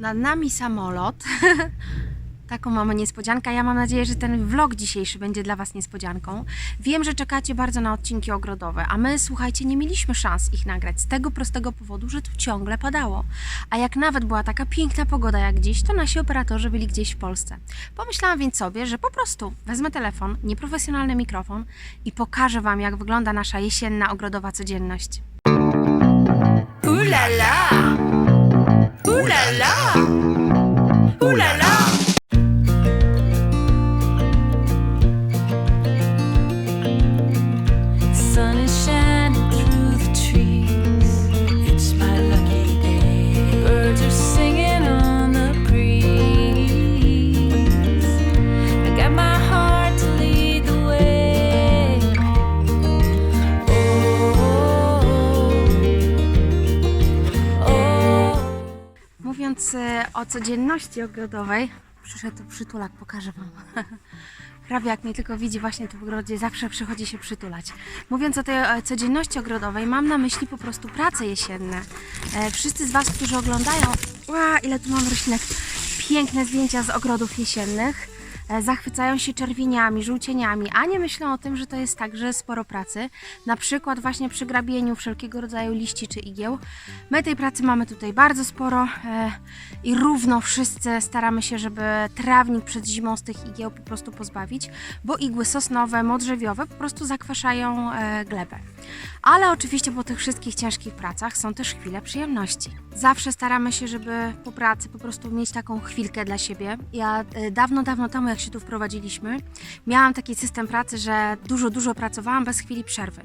Nad nami samolot. Taką mamy niespodziankę. Ja mam nadzieję, że ten vlog dzisiejszy będzie dla Was niespodzianką. Wiem, że czekacie bardzo na odcinki ogrodowe, a my, słuchajcie, nie mieliśmy szans ich nagrać z tego prostego powodu, że tu ciągle padało. A jak nawet była taka piękna pogoda jak dziś, to nasi operatorzy byli gdzieś w Polsce. Pomyślałam więc sobie, że po prostu wezmę telefon, nieprofesjonalny mikrofon i pokażę Wam, jak wygląda nasza jesienna ogrodowa codzienność. Ooh la la. Ooh la la. Codzienności ogrodowej, przyszedł tu przytulak, pokażę Wam. Prawie jak mnie tylko widzi właśnie tu w ogrodzie, zawsze przychodzi się przytulać. Mówiąc o tej e, codzienności ogrodowej, mam na myśli po prostu prace jesienne. E, Wszyscy z Was, którzy oglądają, ła, ile tu mam roślinek, piękne zdjęcia z ogrodów jesiennych, zachwycają się czerwieniami, żółcieniami, a nie myślą o tym, że to jest także sporo pracy. Na przykład właśnie przy grabieniu wszelkiego rodzaju liści czy igieł. My tej pracy mamy tutaj bardzo sporo e, i równo wszyscy staramy się, żeby trawnik przed zimą z tych igieł po prostu pozbawić, bo igły sosnowe, modrzewiowe po prostu zakwaszają e, glebę. Ale oczywiście po tych wszystkich ciężkich pracach są też chwile przyjemności. Zawsze staramy się, żeby po pracy po prostu mieć taką chwilkę dla siebie. Ja e, dawno, dawno temu, jak się tu wprowadziliśmy, miałam taki system pracy, że dużo, dużo pracowałam bez chwili przerwy.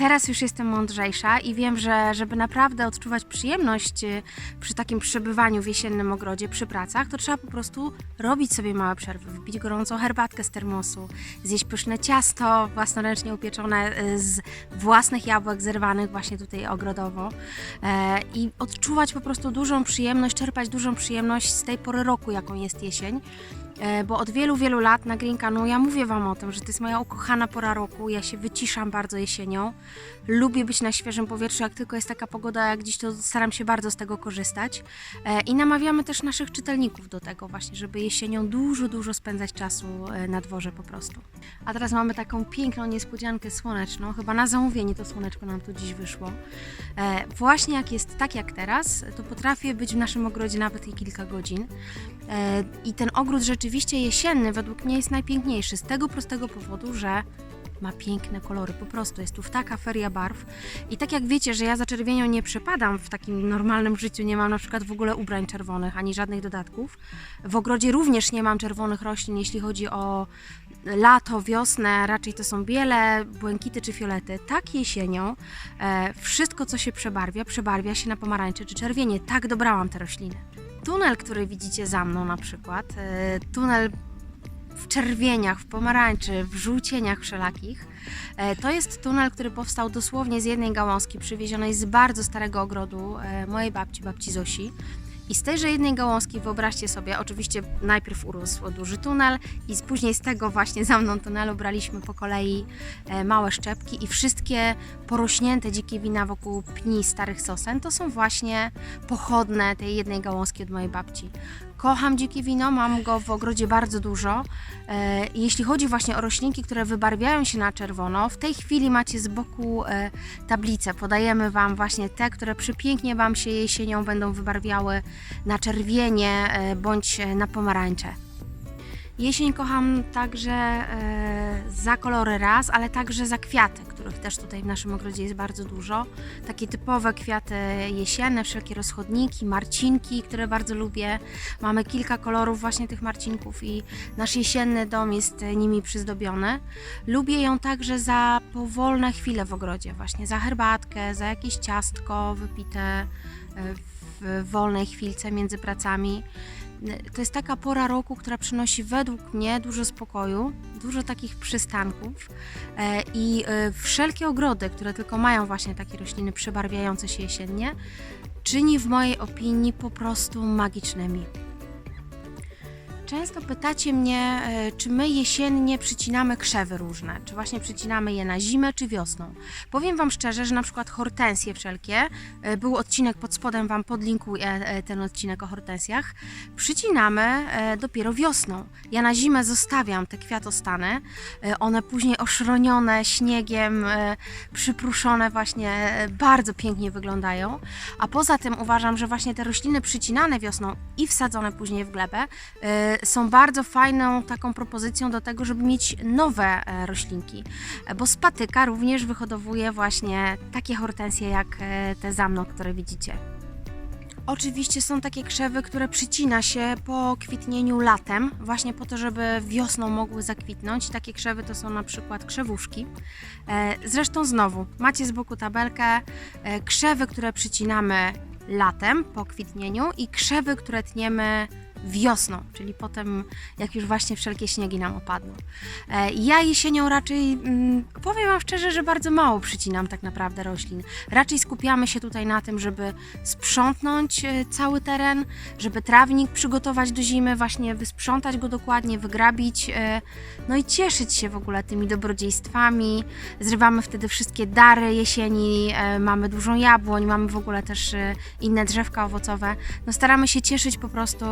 Teraz już jestem mądrzejsza i wiem, że żeby naprawdę odczuwać przyjemność e, przy takim przebywaniu w jesiennym ogrodzie, przy pracach, to trzeba po prostu robić sobie małe przerwy, wypić gorącą herbatkę z termosu, zjeść pyszne ciasto własnoręcznie upieczone e, z własnych jabłek zerwanych właśnie tutaj ogrodowo e, i odczuwać po prostu dużą przyjemność, czerpać dużą przyjemność z tej pory roku, jaką jest jesień. E, Bo od wielu, wielu lat na Green Canu ja mówię Wam o tym, że to jest moja ukochana pora roku. Ja się wyciszam bardzo jesienią. Lubię być na świeżym powietrzu. Jak tylko jest taka pogoda jak dziś, to staram się bardzo z tego korzystać. E, I namawiamy też naszych czytelników do tego właśnie, żeby jesienią dużo, dużo spędzać czasu e, na dworze po prostu. A teraz mamy taką piękną niespodziankę słoneczną. Chyba na zamówienie to słoneczko nam tu dziś wyszło. Właśnie jak jest tak jak teraz, to potrafię być w naszym ogrodzie nawet i kilka godzin. I ten ogród rzeczywiście jesienny według mnie jest najpiękniejszy z tego prostego powodu, że ma piękne kolory, po prostu jest tu taka feria barw. I tak jak wiecie, że ja za czerwienią nie przepadam w takim normalnym życiu, nie mam na przykład w ogóle ubrań czerwonych ani żadnych dodatków. W ogrodzie również nie mam czerwonych roślin, jeśli chodzi o lato, wiosnę, raczej to są biele, błękity czy fiolety. Tak jesienią e, wszystko, co się przebarwia, przebarwia się na pomarańcze czy czerwienie. Tak dobrałam te rośliny. Tunel, który widzicie za mną na przykład, e, tunel w czerwieniach, w pomarańczy, w żółcieniach wszelakich. E, To jest tunel, który powstał dosłownie z jednej gałązki przywiezionej z bardzo starego ogrodu e, mojej babci, babci Zosi. I z tejże jednej gałązki, wyobraźcie sobie, oczywiście najpierw urósł duży tunel i później z tego właśnie za mną tunelu braliśmy po kolei e, małe szczepki i wszystkie porośnięte dzikie wina wokół pni starych sosen to są właśnie pochodne tej jednej gałązki od mojej babci. Kocham dzikie wino, mam go w ogrodzie bardzo dużo. E, Jeśli chodzi właśnie o roślinki, które wybarwiają się na czerwono, w tej chwili macie z boku e, tablicę. Podajemy Wam właśnie te, które przepięknie Wam się jesienią będą wybarwiały na czerwienie e, bądź na pomarańcze. Jesień kocham także e, za kolory raz, ale także za kwiaty, których też tutaj w naszym ogrodzie jest bardzo dużo. Takie typowe kwiaty jesienne, wszelkie rozchodniki, marcinki, które bardzo lubię. Mamy kilka kolorów właśnie tych marcinków i nasz jesienny dom jest nimi przyzdobiony. Lubię ją także za powolne chwile w ogrodzie, właśnie za herbatkę, za jakieś ciastko wypite e, w wolnej chwilce między pracami. To jest taka pora roku, która przynosi według mnie dużo spokoju, dużo takich przystanków e, i e, wszelkie ogrody, które tylko mają właśnie takie rośliny przebarwiające się jesiennie, czyni w mojej opinii po prostu magicznymi. Często pytacie mnie, e, czy my jesiennie przycinamy krzewy różne, czy właśnie przycinamy je na zimę, czy wiosną. Powiem Wam szczerze, że na przykład hortensje wszelkie, e, był odcinek pod spodem, Wam podlinkuję e, ten odcinek o hortensjach, przycinamy dopiero wiosną. Ja na zimę zostawiam te kwiatostany, one później oszronione śniegiem, przypruszone właśnie, bardzo pięknie wyglądają. A poza tym uważam, że właśnie te rośliny przycinane wiosną i wsadzone później w glebę są bardzo fajną taką propozycją do tego, żeby mieć nowe e, roślinki. Bo z patyka również wyhodowuje właśnie takie hortensje jak e, te za mną, które widzicie. Oczywiście są takie krzewy, które przycina się po kwitnieniu latem, właśnie po to, żeby wiosną mogły zakwitnąć. Takie krzewy to są na przykład krzewuszki. E, Zresztą znowu, macie z boku tabelkę krzewy, które przycinamy latem po kwitnieniu i krzewy, które tniemy wiosną, czyli potem jak już właśnie wszelkie śniegi nam opadną. E, Ja jesienią raczej, mm, powiem Wam szczerze, że bardzo mało przycinam tak naprawdę roślin. Raczej skupiamy się tutaj na tym, żeby sprzątnąć e, cały teren, żeby trawnik przygotować do zimy, właśnie wysprzątać go dokładnie, wygrabić, e, no i cieszyć się w ogóle tymi dobrodziejstwami. Zrywamy wtedy wszystkie dary jesieni, mamy dużą jabłoń, mamy w ogóle też inne drzewka owocowe. No staramy się cieszyć po prostu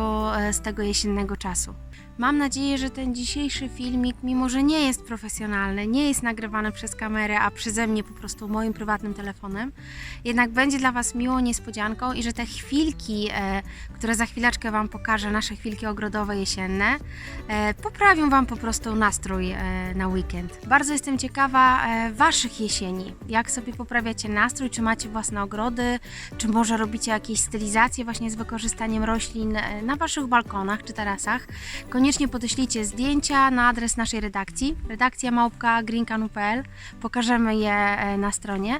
z tego jesiennego czasu. Mam nadzieję, że ten dzisiejszy filmik, mimo że nie jest profesjonalny, nie jest nagrywany przez kamerę, a przeze mnie po prostu moim prywatnym telefonem, jednak będzie dla Was miłą niespodzianką i że te chwilki, e, które za chwileczkę Wam pokażę, nasze chwilki ogrodowe jesienne, e, poprawią Wam po prostu nastrój e, na weekend. Bardzo jestem ciekawa e, Waszych jesieni. Jak sobie poprawiacie nastrój? Czy macie własne ogrody? Czy może robicie jakieś stylizacje właśnie z wykorzystaniem roślin e, na Waszych balkonach czy tarasach? Koniecznie podeślijcie zdjęcia na adres naszej redakcji, redakcja małpka greencanu.pl. Pokażemy je e, na stronie.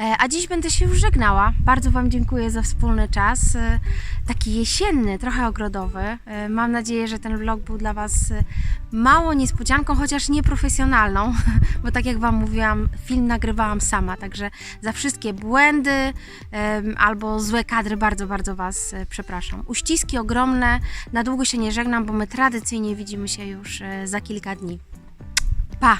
E, A dziś będę się już żegnała. Bardzo Wam dziękuję za wspólny czas. E, Taki jesienny, trochę ogrodowy. Mam nadzieję, że ten vlog był dla Was mało niespodzianką, chociaż nieprofesjonalną, bo tak jak Wam mówiłam, film nagrywałam sama, także za wszystkie błędy albo złe kadry bardzo, bardzo Was przepraszam. Uściski ogromne, na długo się nie żegnam, bo my tradycyjnie widzimy się już e, za kilka dni. Pa!